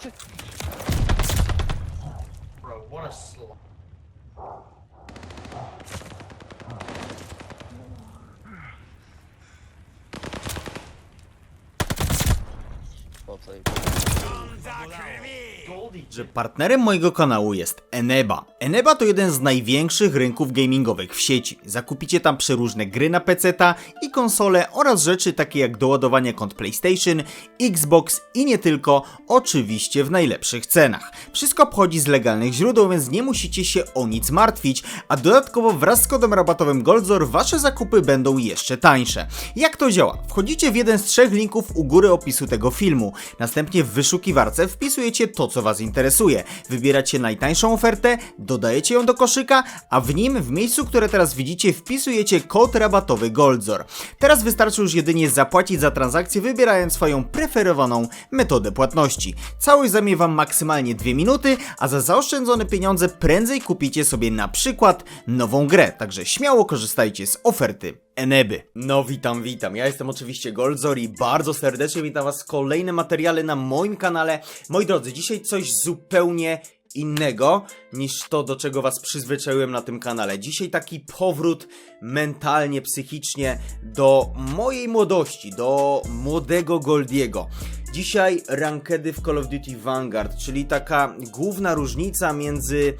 plecy! Bro, what a sl- Goldie. Że partnerem mojego kanału jest Eneba. Eneba to jeden z największych rynków gamingowych w sieci. Zakupicie tam przeróżne gry na PC-ta i konsole oraz rzeczy takie jak doładowanie kont PlayStation, Xbox i nie tylko, oczywiście w najlepszych cenach. Wszystko pochodzi z legalnych źródeł, więc nie musicie się o nic martwić, a dodatkowo wraz z kodem rabatowym Goldzor wasze zakupy będą jeszcze tańsze. Jak to działa? Wchodzicie w jeden z trzech linków u góry opisu tego filmu. Następnie w wyszukiwarce wpisujecie to, co Was interesuje. Wybieracie najtańszą ofertę, dodajecie ją do koszyka, a w nim, w miejscu, które teraz widzicie, wpisujecie kod rabatowy Goldzor. Teraz wystarczy już jedynie zapłacić za transakcję, wybierając swoją preferowaną metodę płatności. Całość zajmie Wam maksymalnie 2 minuty, a za zaoszczędzone pieniądze prędzej kupicie sobie na przykład nową grę. Także śmiało korzystajcie z oferty. Eneby. No witam, witam. Ja jestem oczywiście Goldzor i bardzo serdecznie witam was w kolejnym materiale na moim kanale. Moi drodzy, dzisiaj coś zupełnie innego niż to, do czego was przyzwyczaiłem na tym kanale. Dzisiaj taki powrót mentalnie, psychicznie do mojej młodości, do młodego Goldiego. Dzisiaj rankedy w Call of Duty Vanguard, czyli taka główna różnica między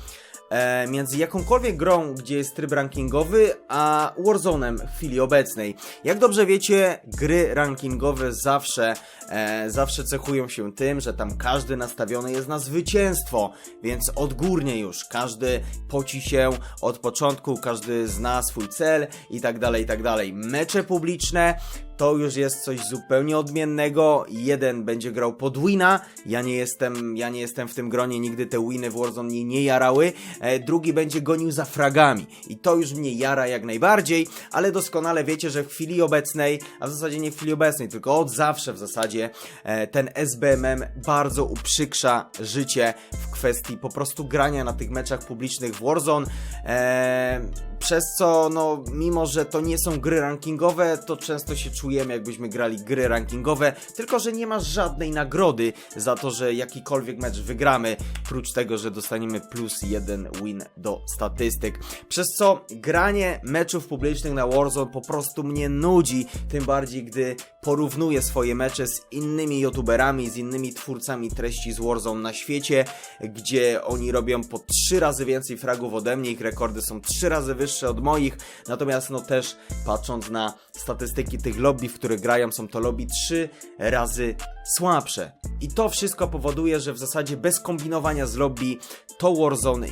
e, między jakąkolwiek grą, gdzie jest tryb rankingowy, a Warzone'em w chwili obecnej. Jak dobrze wiecie, gry rankingowe zawsze, e, zawsze cechują się tym, że tam każdy nastawiony jest na zwycięstwo, więc odgórnie już każdy poci się od początku, każdy zna swój cel i tak dalej, i tak dalej. Mecze publiczne to już jest coś zupełnie odmiennego. Jeden będzie grał pod wina. Ja nie jestem, ja nie jestem w tym gronie, nigdy te winy w Warzone mnie nie jarały. E, drugi będzie gonił za fragami. I to już mnie jara jak najbardziej, ale doskonale wiecie, że w chwili obecnej, a w zasadzie nie w chwili obecnej, tylko od zawsze w zasadzie, e, ten SBMM bardzo uprzykrza życie w kwestii po prostu grania na tych meczach publicznych w Warzone. E, przez co, no, mimo że to nie są gry rankingowe, to często się czujemy, jakbyśmy grali gry rankingowe, tylko że nie ma żadnej nagrody za to, że jakikolwiek mecz wygramy, prócz tego, że dostaniemy plus jeden win do statystyk. Przez co granie meczów publicznych na Warzone po prostu mnie nudzi, tym bardziej gdy porównuję swoje mecze z innymi youtuberami, z innymi twórcami treści z Warzone na świecie, gdzie oni robią po trzy razy więcej fragów ode mnie, ich rekordy są trzy razy wyższe od moich, natomiast no też patrząc na statystyki tych lobby, w których grają, są to lobby trzy razy słabsze. I to wszystko powoduje, że w zasadzie bez kombinowania z lobby to Warzone,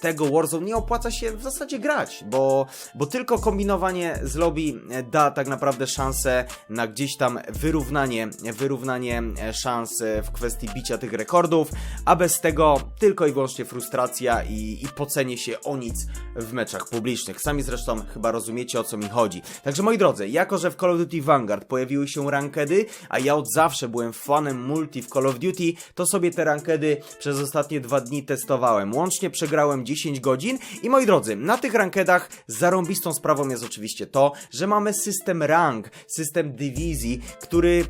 tego Warzone nie opłaca się w zasadzie grać, bo, bo tylko kombinowanie z lobby e, da tak naprawdę szansę na gdzieś tam wyrównanie, wyrównanie e, szans e, w kwestii bicia tych rekordów, a bez tego tylko i wyłącznie frustracja i, i pocenie się o nic w meczach publicznych. Sami zresztą chyba rozumiecie o co mi chodzi. Także moi drodzy, jako że w Call of Duty Vanguard pojawiły się rankedy, a ja od zawsze byłem fanem multi w Call of Duty, to sobie te rankedy przez ostatnie dwa dni testowałem. Łącznie przegrałem 10 godzin i moi drodzy, na tych rankedach zarąbistą sprawą jest oczywiście to, że mamy system rank, system dywizji, który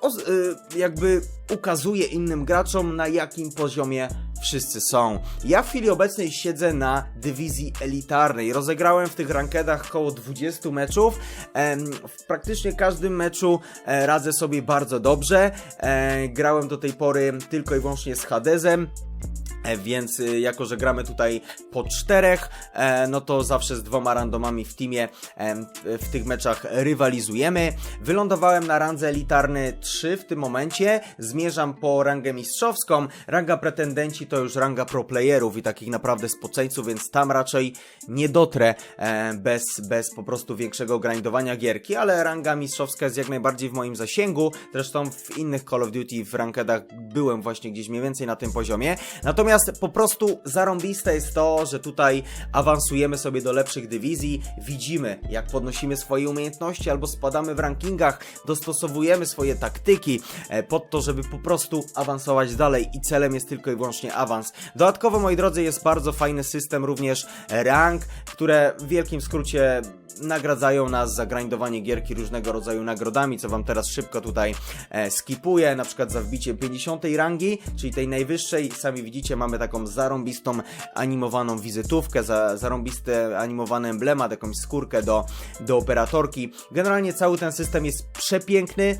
o, y, jakby ukazuje innym graczom na jakim poziomie wszyscy są. Ja w chwili obecnej siedzę na dywizji elitarnej. Rozegrałem w tych rankedach około 20 meczów. W praktycznie każdym meczu e, radzę sobie bardzo dobrze. E, grałem do tej pory tylko i wyłącznie z Hadezem. E, Więc y, jako, że gramy tutaj po czterech, no to zawsze z dwoma randomami w teamie w tych meczach rywalizujemy. Wylądowałem na randze elitarny 3 w tym momencie. Zmierzam po rangę mistrzowską. Ranga pretendenci to już ranga pro playerów i takich naprawdę spoceńców, więc tam raczej nie dotrę e, bez, bez po prostu większego grindowania gierki, ale ranga mistrzowska jest jak najbardziej w moim zasięgu. Zresztą w innych Call of Duty w rankedach byłem właśnie gdzieś mniej więcej na tym poziomie. Natomiast po prostu zarąbiste jest to, że tutaj awansujemy sobie do lepszych dywizji, widzimy jak podnosimy swoje umiejętności albo spadamy w rankingach, dostosowujemy swoje taktyki e, pod to, żeby po prostu awansować dalej i celem jest tylko i wyłącznie awans. Dodatkowo, moi drodzy, jest bardzo fajny system również rank, które w wielkim skrócie nagradzają nas za grindowanie gierki różnego rodzaju nagrodami, co wam teraz szybko tutaj e, skipuję, na przykład za wbicie 50 rangi, czyli tej najwyższej, sami widzicie, mamy taką zarąbistą animowaną wizytówkę, za, zarąbiste animowane emblemat, jakąś skórkę do, do operatorki. Generalnie cały ten system jest przepiękny,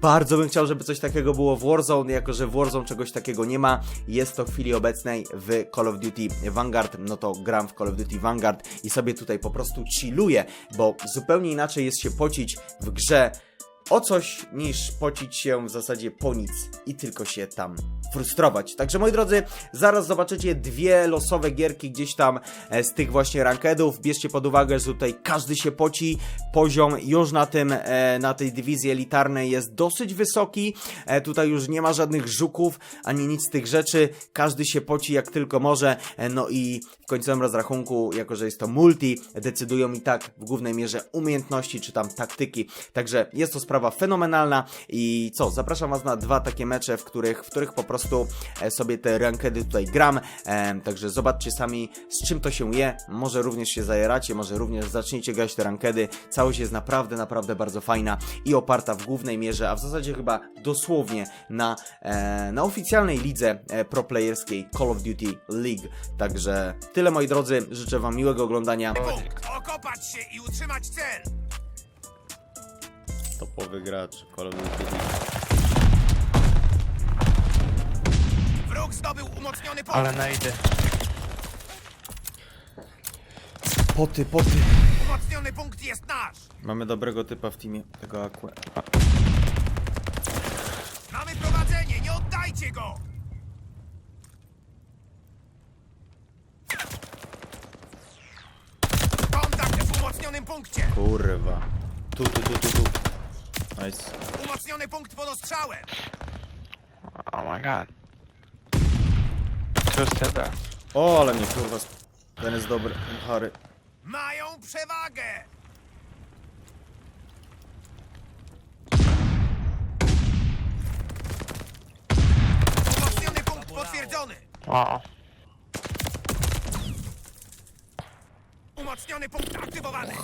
bardzo bym chciał, żeby coś takiego było w Warzone, jako że w Warzone czegoś takiego nie ma. Jest to w chwili obecnej w Call of Duty Vanguard, no to gram w Call of Duty Vanguard i sobie tutaj po prostu chilluję, bo zupełnie inaczej jest się pocić w grze o coś niż pocić się w zasadzie po nic i tylko się tam frustrować. Także moi drodzy, zaraz zobaczycie dwie losowe gierki gdzieś tam e, z tych właśnie rankedów. Bierzcie pod uwagę, że tutaj każdy się poci. Poziom już na tym, e, na tej dywizji elitarnej jest dosyć wysoki. E, tutaj już nie ma żadnych żuków, ani nic z tych rzeczy. Każdy się poci jak tylko może. No i w końcowym rozrachunku, jako że jest to multi, decydują i tak w głównej mierze umiejętności czy tam taktyki. Także jest to sprawa fenomenalna i co, zapraszam Was na dwa takie mecze, w których, w których po prostu e, sobie te rankedy tutaj gram. E, także zobaczcie sami, z czym to się je. Może również się zajeracie, może również zaczniecie grać te rankedy. Całość jest naprawdę, naprawdę bardzo fajna i oparta w głównej mierze, a w zasadzie chyba dosłownie na, e, na oficjalnej lidze proplayerskiej Call of Duty League. Także tyle moi drodzy, życzę Wam miłego oglądania. Okopać się i utrzymać cel. Topowy gracz Call of Duty Wróg zdobył umocniony punkt. Ale najdę. Poty, poty. Umocniony punkt jest nasz. Mamy dobrego typa w teamie, tego Aqua. Mamy prowadzenie, nie oddajcie go. Kontakt w umocnionym punkcie. Kurwa. Tu, tu, tu, tu, tu. Nice. Umocniony punkt pod ostrzałem. Oh my god. Still there. O, ale mnie kurwa. sp- Ten jest dobry, ten Harry. Mają przewagę. Umocniony punkt potwierdzony. Wow. Umocniony punkt aktywowany.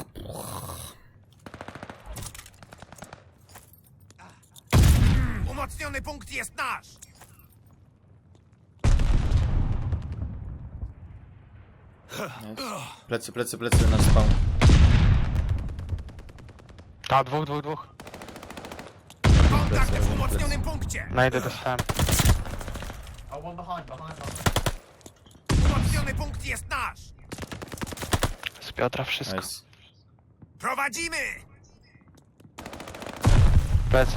Umocniony punkt jest nasz. Plecy, plecy, plecy na spawn. A, dwóch, dwóch, dwóch. Kontakt w umocnionym punkcie. Najdę dostałem. Umocniony punkt jest nasz. Z Piotra wszystko. Nice. Prowadzimy. Bez.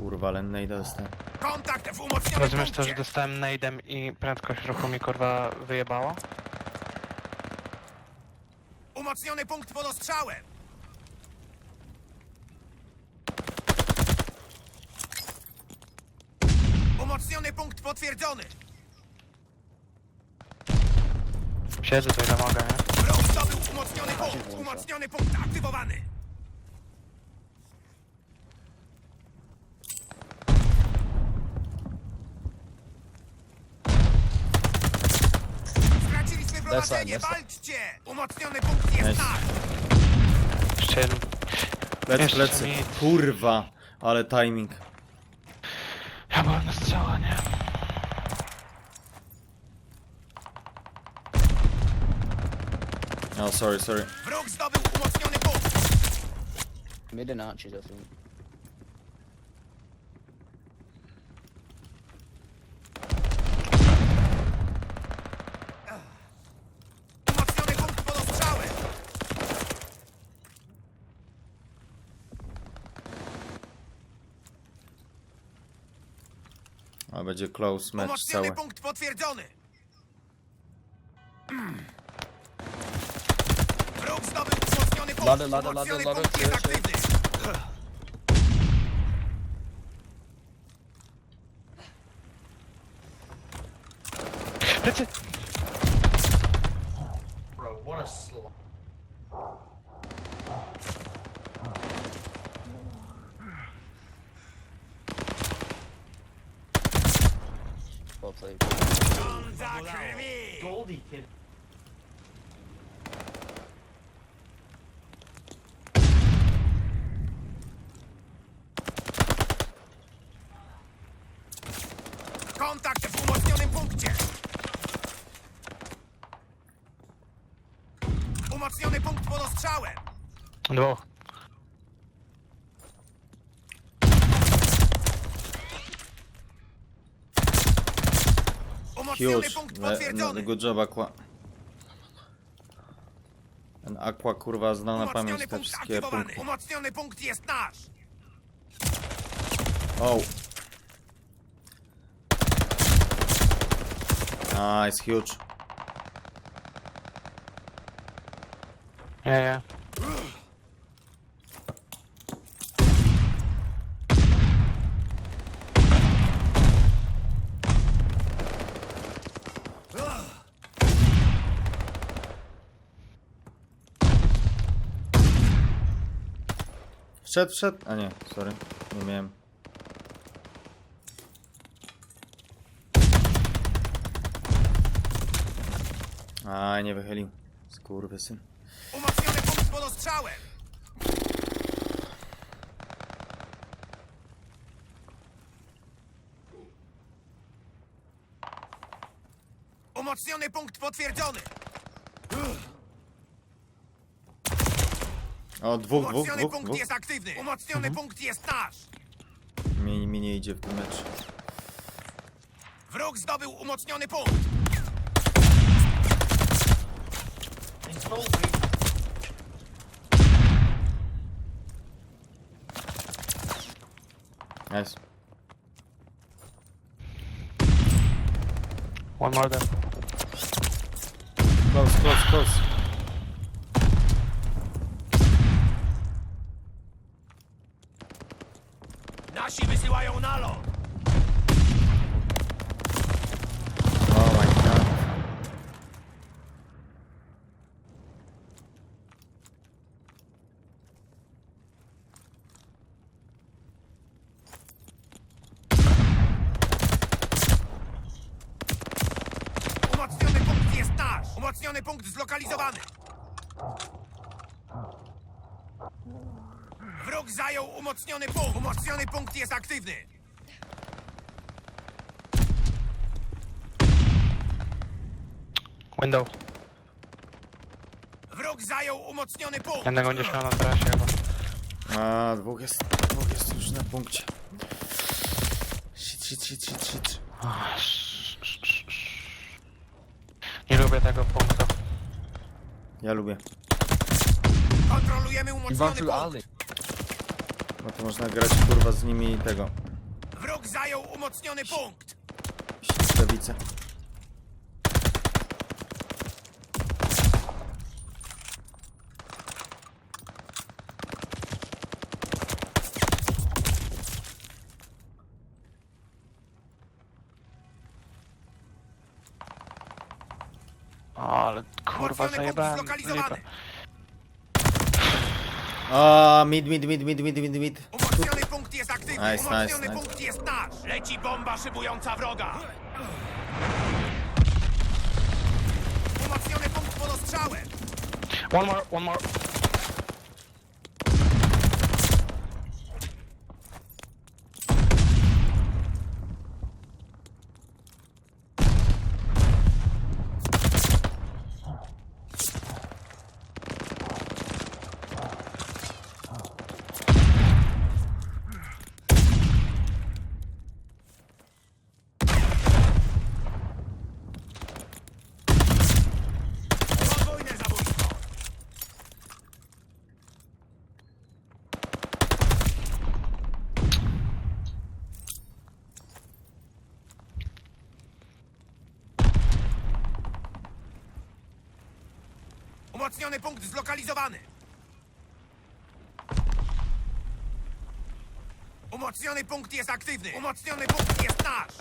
Kurwa, ale nejda dostałem. Kontakt w umocnionym Rozumiesz to, że punkcie. dostałem nade'em i prędkość ruchu mi kurwa wyjebała? Umocniony punkt pod ostrzałem. Umocniony punkt potwierdzony. Siedzę tu ile mogę, nie? Wróg zdobył umocniony punkt. Umocniony punkt aktywowany. Straciliśmy prowadzenie, walczcie! Umocniony punkt jest Nice. nasz. Jeszcze jeden. Jeszcze Kurwa, ale timing. Ja byłem na strzała, nie? Oh, sorry, sorry. Wróg zdobył umocniony punkt. Mid and archers, I think. Umocniony punkt pod ostrzałem. A będzie close match Umocniony cały. punkt potwierdzony. Wróg zdobył umocniony punkt. Ladder, ladder, umocniony ladder, punkt jest aktywny. Plecy! Well played. Za Kontakt w umocnionym punkcie! Umocniony punkt pod ostrzałem! Dwóch. Huge. Le- no, good job, Aqua. Ten Aqua, kurwa, znał na pamięć te wszystkie punkty. Umocniony punkt jest nasz! Oh. Nice, huge. Nie, nie. Wszedł, wszedł. A nie, sorry. Nie miałem. A, nie wychylił. Skurwysyn. Umocniony punkt pod ostrzałem! Umocniony punkt potwierdzony! O, dwóch, dwóch, Umocniony dwóch, punkt dwóch. jest aktywny! Umocniony punkt jest nasz! Mi, mi nie idzie w tym mecz. Wróg zdobył umocniony punkt! Nice. One more than. Close, close, close. Oh my god. Umocniony punkt jest nasz! Umocniony punkt zlokalizowany! Wróg zajął umocniony punkt! Umocniony punkt jest aktywny! Window. Wróg zajął umocniony punkt! Jednego będziesz miał na trasie chyba. A, dwóch jest, dwóch jest już na punkcie. Shit, shit, shit, shit, shit. Nie lubię tego punktu. Ja lubię. Kontrolujemy umocniony punkt! Bo to można grać kurwa z nimi tego. Wróg zajął umocniony punkt! Śliskawice. O, ale zajebałem. A, mid, mid, mid, mid, mid, mid, mid. Umocniony punkt jest aktywny! Nice, Umocniony nice, nice. punkt jest nasz! Leci bomba szybująca wroga! Umocniony punkt pod ostrzałem! One more, one more. Uzbrojony punkt zlokalizowany! Umocniony punkt jest aktywny! Umocniony punkt jest nasz!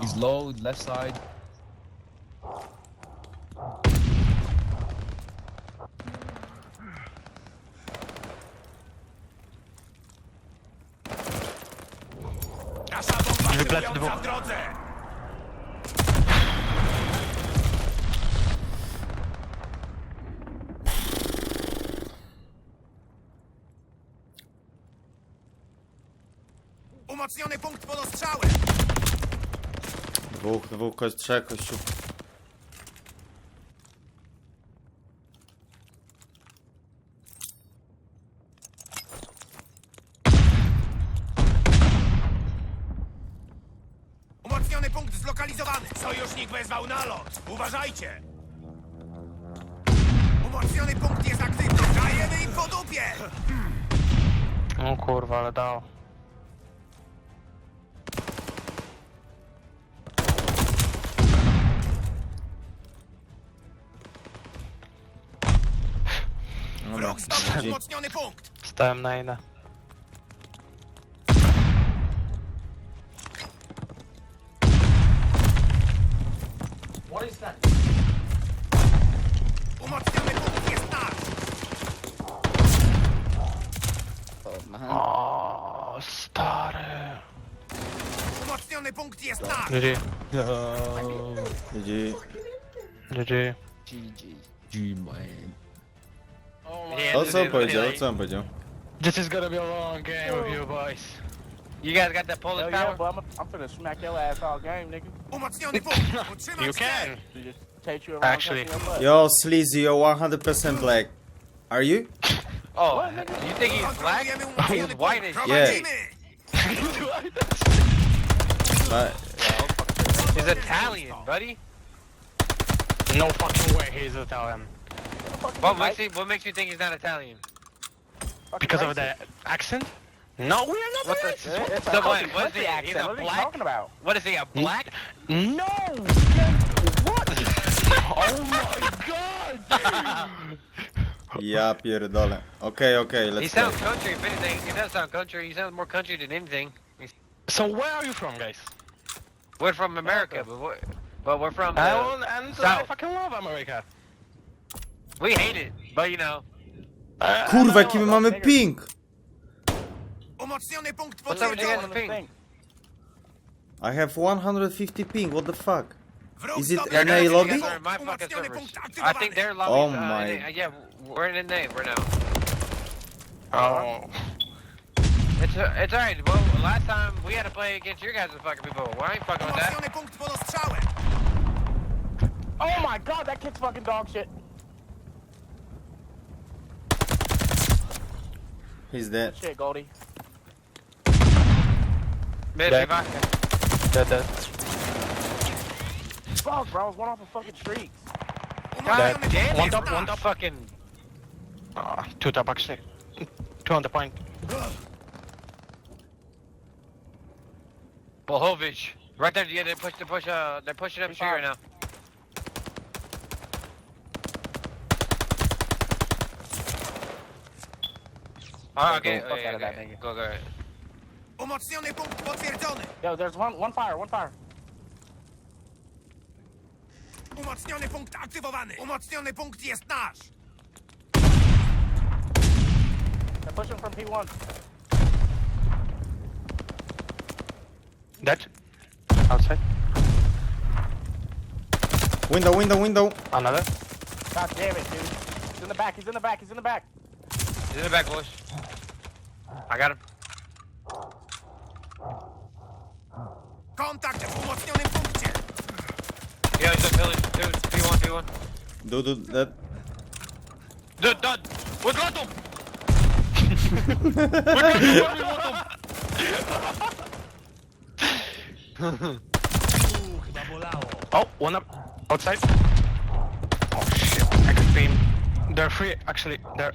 He's low, left side. Umocniony punkt pod ostrzałem! Dwóch, dwóch, ko- trzech kościół. Umocniony punkt zlokalizowany! Sojusznik wezwał nalot! Uważajcie! Umocniony punkt jest aktywny! Dajemy im po dupie! O kurwa, ale dał. Zdobył umocniony punkt! Stałem na inne. Umocniony punkt jest nasz! Oh man. O, stary. Umocniony punkt jest nasz! GG. Widzi. GG. GG. G man. O co on powiedział? Co on powiedział? This is gonna be a long game with you boys. You guys got that Polish Hell yeah, power? boy, I'm, I'm finna smack your ass all game, nigga. Umocniony punkt! Utrzymać You can. Just chase you around Actually. touching your butt. Yo, Sleazy, you're 100% black. Are you? Oh, you think he's black? Kontrolujemy umocniony He's white punkt! as Prowadzimy! But, He's Italian, buddy. No fucking way he's Italian. What makes, you, what makes you think he's not Italian? Fucking Because of racist. the accent? No, we're not What the- Yeah, it's a So fucking wait, what's country he- accent. a What are you black? talking about? What is he, a black? No! What? oh my god! ja pierdolę. Okej, okej, He let's He sounds play. country, if anything. He does sound country. He sounds more country than anything. He's, so where are you from, guys? we're from America, but we're, but we're from. I Uh, want, and I South. fucking love America. We hate it, but you know. Uh, Kurwa, jaki my mamy ping! Umocniony punkt What's up with you guys potwierdzony! ping? I have 150 ping, what the fuck? Wróg Is it zdobył NA umocniony lobby? Guys are in my fucking Umocniony servers. punkt I aktywowany! think their lobby. Oh uh, my. in- yeah, we're in the name right now. Oh. It's uh, it's alright. Well, last time we had to play against your guys' fucking people. Well, I ain't fucking with that. Umocniony punkt pod ostrzałem! Oh my god, that kid's fucking dog shit. He's dead. Shit, Goldie. Bitch, Yeah. if I- Dead, dead. Fuck, bro, I was one off a fucking streak. God damn punkt One it! top, one nasz! top. Fucking. Uh, two top actually. Two on the point. Bohovic. Right there, yeah, they push, they push, uh, they're pushing up street right now. Oh, okay. Fuck yeah, that okay. nigga. Go, go. Umocniony punkt potwierdzony! Yo, there's one, one fire, one fire. Umocniony punkt aktywowany! Umocniony punkt jest nasz! They're pushing from P1. Dead. Outside. Window, window, window! Another. God damn it, dude. He's in the back, he's in the back, he's in the back. He's in the back, boys. I got him. Kontakt w umocnionym punkcie! Yeah, he's in village. Two, P1, P1. Dude, dude, dead. Done, done. We got him. Oh, one up. Outside. Oh shit, I can beam. They're free, actually. They're.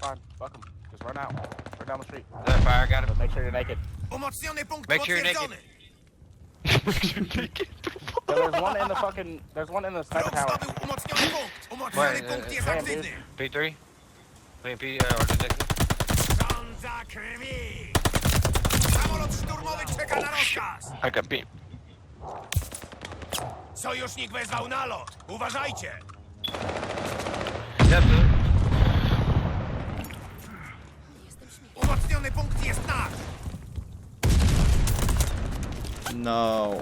Fine, fuck him. Just run out. Run down the street. That fire, I got him. But make sure you're naked. Umocniony punkt Make sure you're potwierdzony! Yo, there's one in the fucking, there's one in the sniper Wróg tower. zdobył umocniony punkt! Umocniony Wait, punkt uh, jest damn, aktywny! P3? Wait, P, uh, or the next. Rządza krwi! Samolot szturmowy czeka na rozkaz! I can beam. Sojusznik wezwał nalot! Uważajcie! That's it. Umocniony punkt jest nasz! No.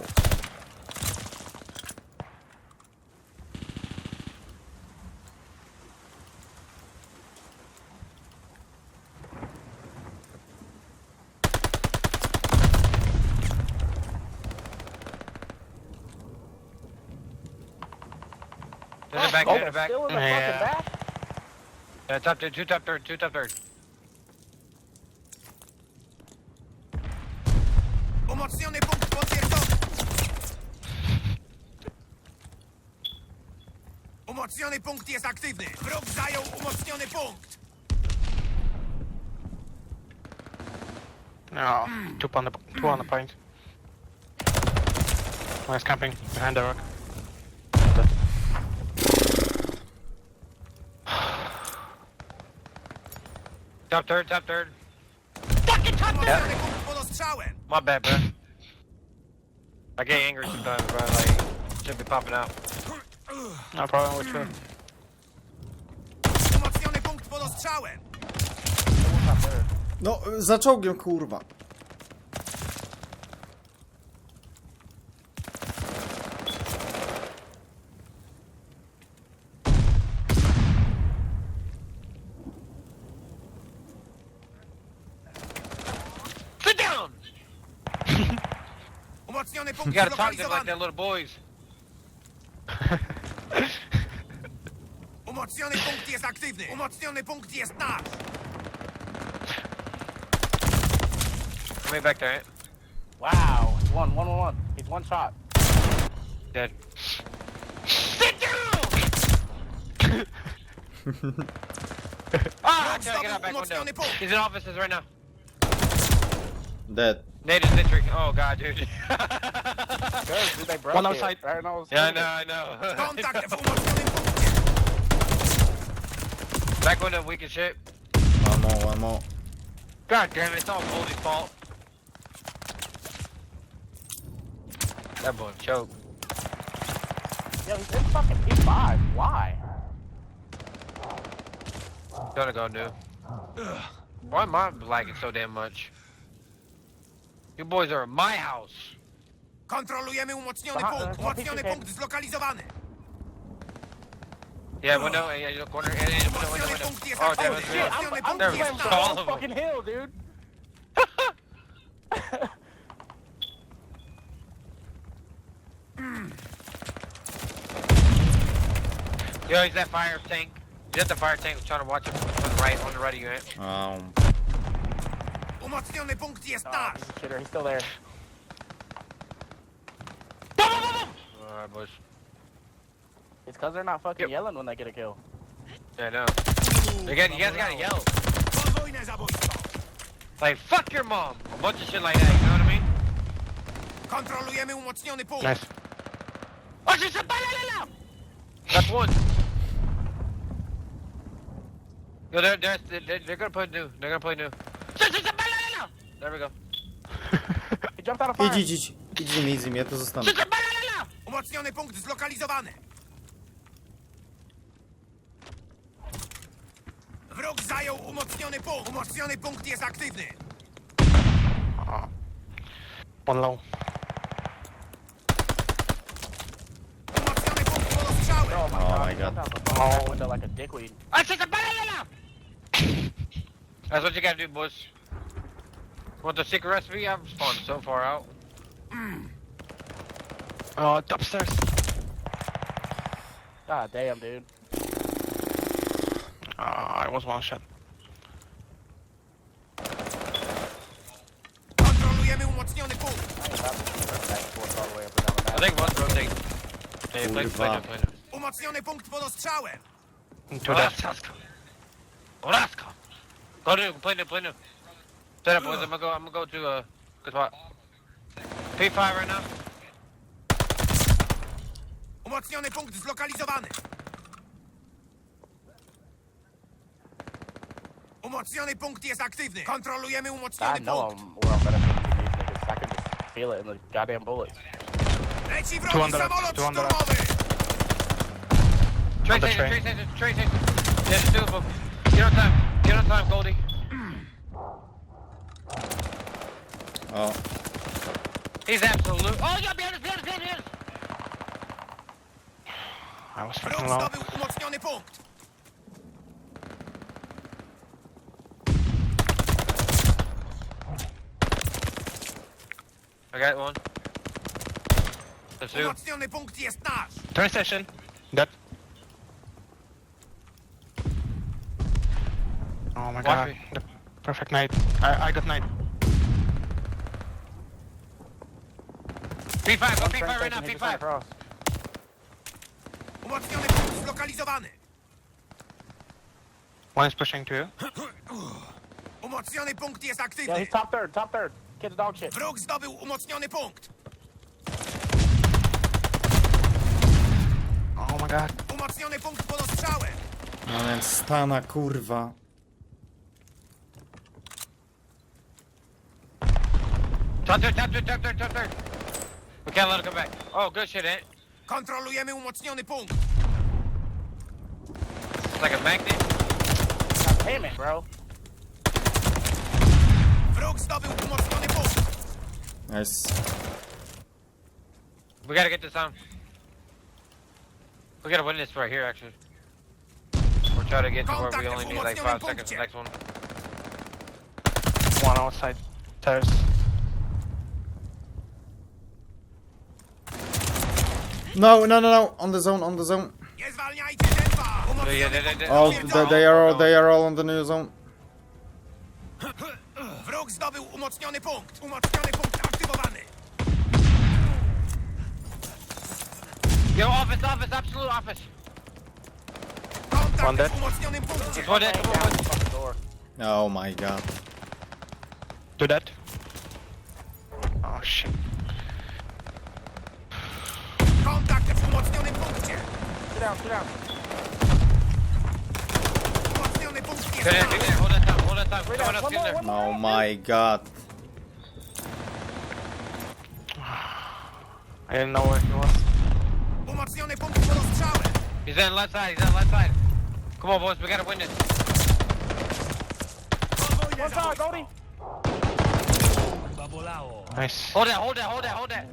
To the back, Oh, to the they're back. still in the Yeah. fucking back? Uh, top third, two top third, two top third. Umocniony punkt jest aktywny! Wróg zajął umocniony punkt! No, two on the two on the point. Nice camping behind the rock. Top third, top third. Umocniony punkt pod ostrzałem! My bad, bro. I get angry sometimes, bro. Like, should be popping out. No problem with you. Umocniony punkt pod ostrzałem! No, za czołgiem, kurwa. Sit down! Umocniony punkt gotta talk to them like zlokalizowany! little boys. Umocniony punkt jest aktywny! Umocniony punkt jest nasz! Come back there. Wow. It's one, one, one, one. He's one shot. Dead. Sit down! ah, I Wróg gotta get out back window. punkt! He's in offices right now. Dead. Nate is entry. Oh god, dude. Good, dude. They broke One it. outside. Right, yeah, I know, I know. Kontakt w umocnionym punkcie! Back window, weak as shit. One more, one more. God damn it, it's all Goldie's fault. That boy choked. Yo, he's in fucking P5. Why? Gonna go new. Why am I lagging so damn much? You boys are in my house. Kontrolujemy umocniony Aha, punkt! Umocniony PKK. punkt zlokalizowany! Yeah, window, yeah, yeah, corner, yeah, yeah, window, window, window. punkt Oh, damn aktywny! it. Shit, I'm, Umocniony I'm punkt There jest we go. All of them. fucking hill, dude. Yo, he's that fire tank. He's at the fire tank. trying to watch him on the right, on the right of you, Ant. Um, Umocniony punkt jest Oh, nasz! he's a shitter. He's still there. Alright, boys. It's because they're not fucking Yep. yelling when they get a kill. Yeah, I know. You guys, you guys gotta yell. Like, fuck your mom. A bunch of shit like that, you know what I mean? Kontrolujemy umocniony punkt! Nice. Oh, she's a banana! That's one. Yo, they're, they're, they're, they're gonna play new. They're gonna play new. There we go. He jumped out of fire. idź, idź, idź. Idź nimi, ja zostanę. Banana! Umocniony punkt zlokalizowany! Wróg zajął umocniony punkt! Umocniony punkt jest aktywny! One low. Umocniony punkt pod ostrzałem! Oh my Oh god. my he jumped God. out the fucking window like a dickweed. Oh, she's a banana! That's what you gotta do, boys. Want the secret recipe? I've spawned so far out. Oh, it's upstairs. God damn, dude. Ah, I was one shot. Kontrolujemy umocniony punkt! I ain't about to keep running back and forth all the way up and down the I map. think one's rotate. Yeah, play, play, Kurwa. new, play, new. Umocniony punkt pod ostrzałem! Two dead. Oraska. Oraska. Go new, play new, play new. Set up, boys. I'm gonna go. I'm gonna go to uh, good spot. P5 right now. Umocniony punkt zlokalizowany! Umocniony punkt jest aktywny! Kontrolujemy I umocniony know punkt! I'm better than these niggas. I can just feel it in the goddamn bullets. Leci wrogi on the left, samolot tu on the left. szturmowy! Train the station, train. train station, train station. There's two of them. Get on time. Get on time, Goldie. O, He's absolute. Oh, yeah, behind us, behind us, behind us. I was Wróg fucking low. zdobył umocniony punkt. I got one. There's two. Umocniony punkt jest nasz. Train station. Dead. Oh my Watch god. me. The perfect night. I, I got night. P5, go P5 right now, station, he just went P5. across. Umocniony punkt zlokalizowany. One is pushing to you. Umocniony punkt jest Yeah, aktywny. he's top third, top third. Kid's dog shit. Wróg zdobył umocniony punkt. Oh my god. Umocniony punkt pod ostrzałem. no więc stana kurwa. Top third, top third. We can't let him come back. Oh, good shit, Ant. Kontrolujemy umocniony punkt. It's like a magnet. God damn it, bro. Nice. We gotta get this on. We gotta win this right here, actually. We're trying to get to where we only need like five seconds the next one. One outside. Stairs. No, no, no, no. On the zone, on the zone. Nie zwalniajcie tempa. Yeah, Umocniony yeah, yeah, punkt yeah. Oh, they, they are all, they are all on the new zone. Wróg zdobył umocniony punkt. Umocniony punkt aktywowany. Yo, office, office, absolute office. One Kontakt dead. w umocnionym punkcie. One dead, come on. Fucking door. Oh my god. Do that. Oh shit. Kontakt w umocnionym punkcie. Umocniony punkt jest in, hold time, hold that time. Wait, Someone else one get in more, there. one Oh my god. I didn't know where he was. Umocniony punkt pod ostrzałem. He's on the left side, he's on the left side. Come on, boys, we gotta win this. One side, Goldie. Nice. Hold that, hold that, hold that, hold that.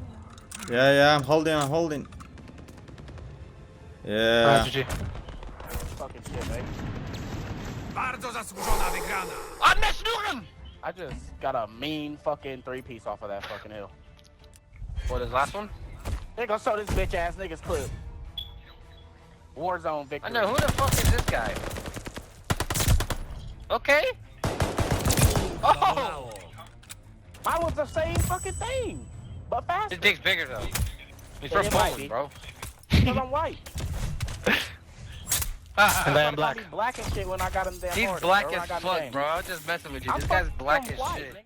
Yeah, yeah, I'm holding, I'm holding. Ah, Yeah. GG. Fucking shit, baby. Bardzo zasłużona wygrana. I'm not! I just got a mean fucking three piece off of that fucking hill. What, this last one? They gonna show this bitch ass niggas clip. Warzone victory. I know, who the fuck is this guy? Okay. Oh! Mine was the same fucking thing, but His faster. dick's bigger though. He's Yeah, from it might Poland, be. bro. Because I'm white. and I am black. Black and shit when I got him damn He's hard, black bro, when as got in the fuck, bro. I'm just messing with you. I'm this guy's black as white, shit. nigga.